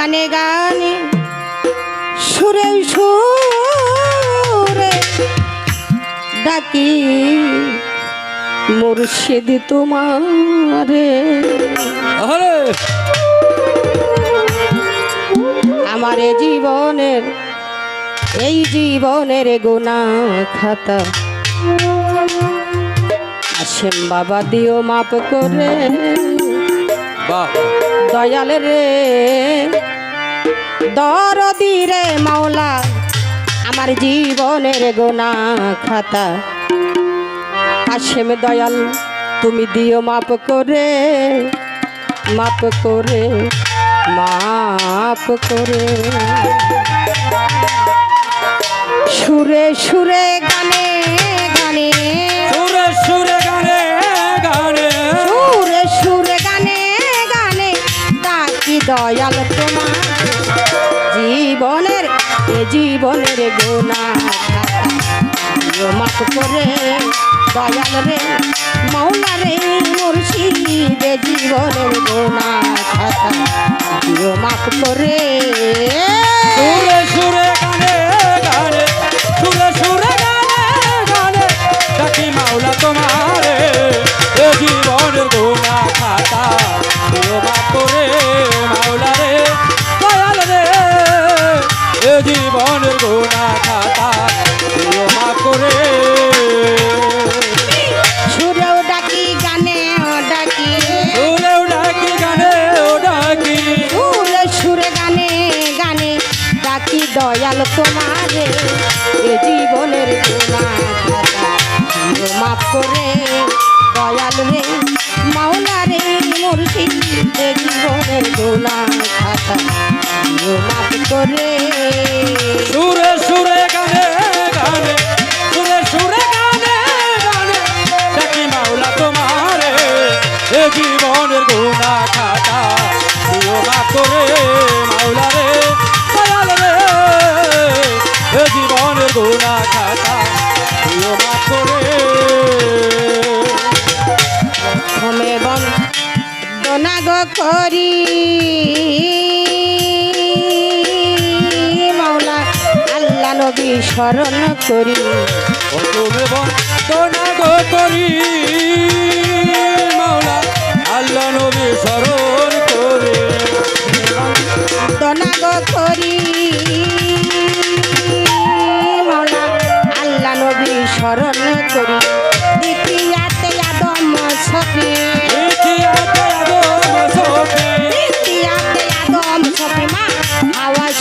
গানে গানে সুরে সুরে ডাকি মুর্শিদ তোমারে। আমার জীবনের এই জীবনের গোনা খাতা। আসেন বাবা দিও মাপ করে। বাহ। দয়াল রে। দরদি রে মাওলা, আমার জীবনের গোনা খাতা। আসেম দয়াল, তুমি দিও মাপ করে মাপ করে মাপ করে। সুরে সুরে গানে গানে দয়াল তোমার জীবনের জীবনের গোনা করে, দয়াল রে, মৌলা রে, মুর্শিদে জীবনের গোনা মাফ করে। সুরে সুরে করে। দয়াল রে মাওলা রে মুর্শিদ জীবনের দোলা খাতা করে। সুরে সুরে গানে করি। মাওলা আল্লাহ নবী স্মরণ করি। করি। মাওলা আল্লাহ নবী স্মরণ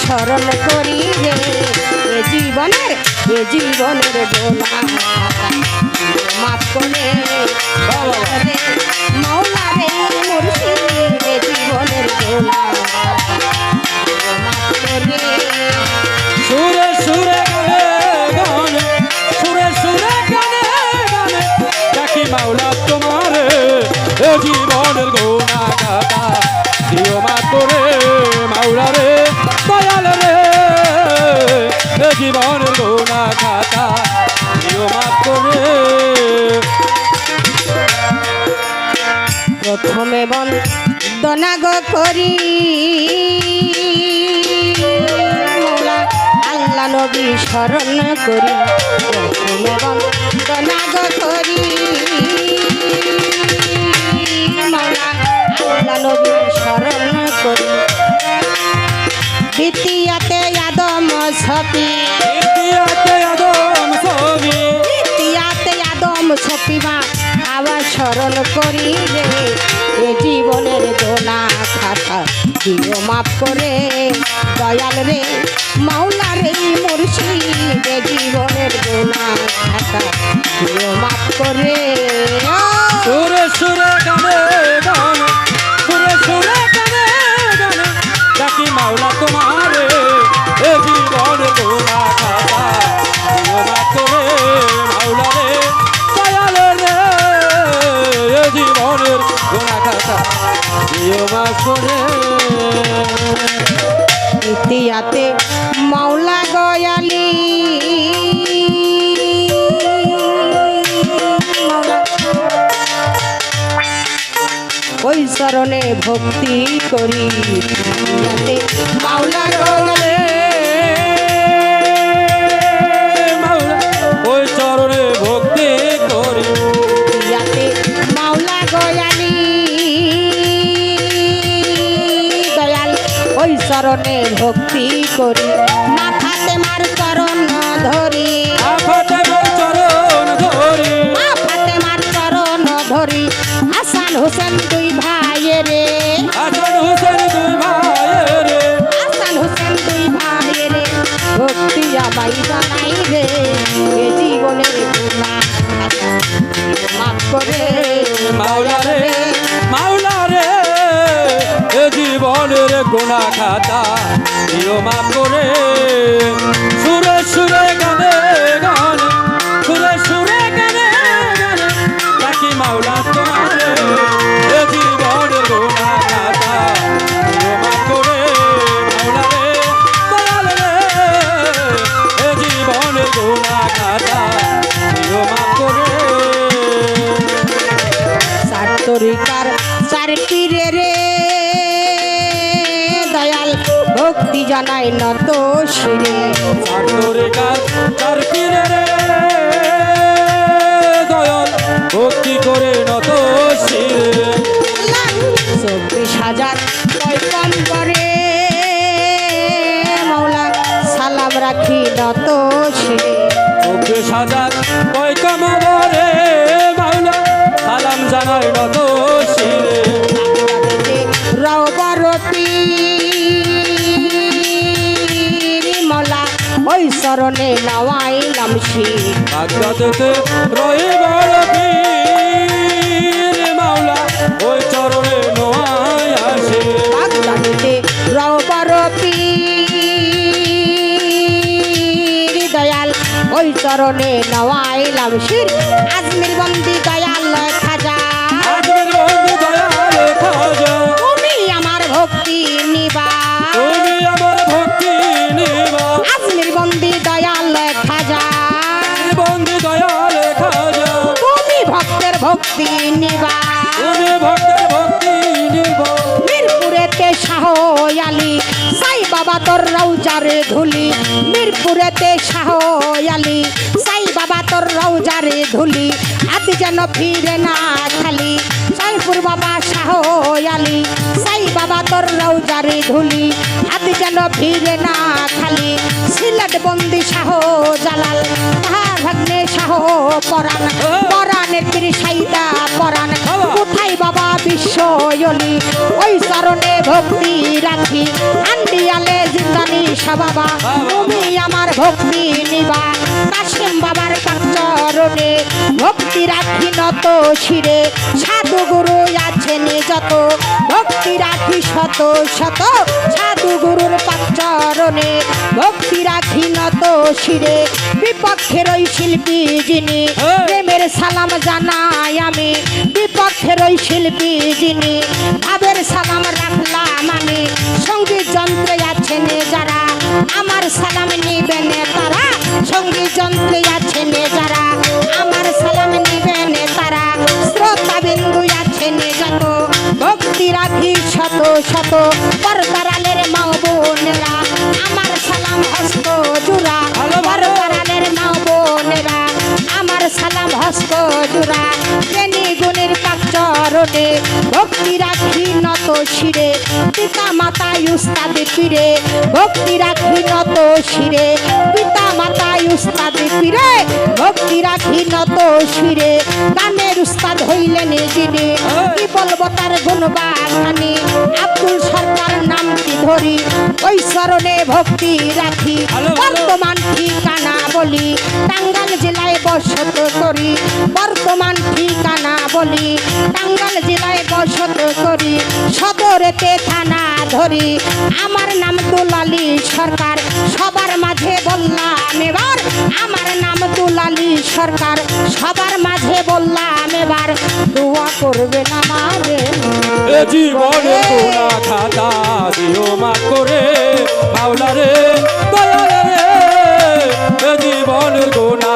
স্মরণ করি রে, এ জীবনের এ জীবনের গোলা মাফ করে রে মৌলা রে, মুর্শিদ এ জীবনের গোলা মাফ করে এ জীবনের গোনা খাতা। দিও মা করে প্রথমে বন্দনা গো করি। আল্লাহ নবী স্মরণ করি। প্রথমে করি। আল্লাহ নবী স্মরণ করি। দ্বিতীয়তে আদম ছপি ইতিহাসে আদম সফি দ্বিতীয়াতে আদম ছপিমা আবার স্মরণ করি রে এ জীবনের দোনা খাতা। দিও মাফ করে দয়াল রে মাওলা রে মুর্শিদ জীবনের দোনা খাতা। দিও মাফ করে করে। ইতিহাতে মাওলা গয়ালি। ওই চরণে ভক্তি করি। মাওলা মাওলার চরণে ভক্তি করি। মাথাতে মার চরণ ধরি। চরণ ধরি। মা ফাতেমার চরণ ধরি। হাসান হোসেন দুই হাসান হোসেন ভাইয়ের রে। হাসান হোসেন দুই ভাইয়েরে ভক্তি আমাই জানাই রে। এ জীবনের গুণা মাফ করে। মাওলা রে মাওলা রে। জীবনের গোনা খাতা। কেউ মা করে জানাই নত শিরে। ভক্তি করে নত শিরে? চব্বিশ হাজার কম করে। সালাম রাখি নত শিরে। চব্বিশ হাজার পয়কাম বরে মাওলা সালাম জানাই নত শিরে। মলা চরণে নাওয়াইলাম শির। বাগদাদেতে রয়ে বড় পীর মাওলা ওই চরণে নোয়াই আসে। বাগদাদিতে রবরতি দয়াল ওই চরণে নাওয়াইলাম শির। আজমির বন্দি ভক্তি নিবা ভক্তের ভক্তি নিব মিরপুরেতে শাহ আলী সাই বাবা তোর রৌজারে ধুলি। মিরপুরেতে শাহ আলী সাই বাবা তোর রৌজারে ধুলি। আদি যেন ফিরে না খালি সাইপুর বাবা শাহ আলী সাই বাবা তোর রৌজারে ধুলি। আদি যেন ফিরে না খালি সিলেট বন্দি শাহ জালাল তাহার ভাগ্নে শাহ পরাণ। বিশ্বয়লি ওই চরণে ভক্তি রাখি। আন্ডিয়ালে জিন্দানি বাবা তুমি আমার ভক্তি নিবা। কাশিম বাবার চরণে ভক্তি রাখি নত শিরে সাধু গুরু আছেন যত রাখি শত শত সাধু গুরুর চরণে ভক্তি রাখি নত শিরে। বিপক্ষের ওই শিল্পী যিনি প্রেমের সালাম জানাই আমি। বিপক্ষের ওই শিল্পী যিনি ভাবের সালাম রাখলাম আমি। সংগীত যন্ত্রে আছেন যারা আমার সালাম নিবেন তারা। সংগীত যন্ত্রে আছেন যারা শত শত পরদারালের মাও বোনেরা আমার সালাম হস্ত জুড়া পরদারালের মাও বোনেরা আমার সালাম হস্ত জুড়া চরণে ভক্তি রাখি নত শিরে পিতা মাতা উস্তাদ পীরে ভক্তি রাখি নত শিরে পিতা মাতা উস্তাদ পীরে ভক্তি রাখি নত শিরে গানের উস্তাদ হইলেন যিনি। কি বলব তার গুণবাখানি ধরি ওই স্মরণে ভক্তি রাখি। বর্তমান ঠিকানা বলি টাঙ্গাল জেলায় বসত করি। বর্তমান ঠিকানা বলি টাঙ্গাল জেলায় বসত করি। সদরেতে থানা ধরি আমার নাম দুলালি সরকার। সবার মাঝে বললাম এবার আমার নাম দুলালি সরকার। সবার মাঝে বললাম এবার দোয়া করবে না মারে এ জীবনের গোনা খাতা দিও মা করে মাওলা রে, দয়া রে। এ জীবনের গোনা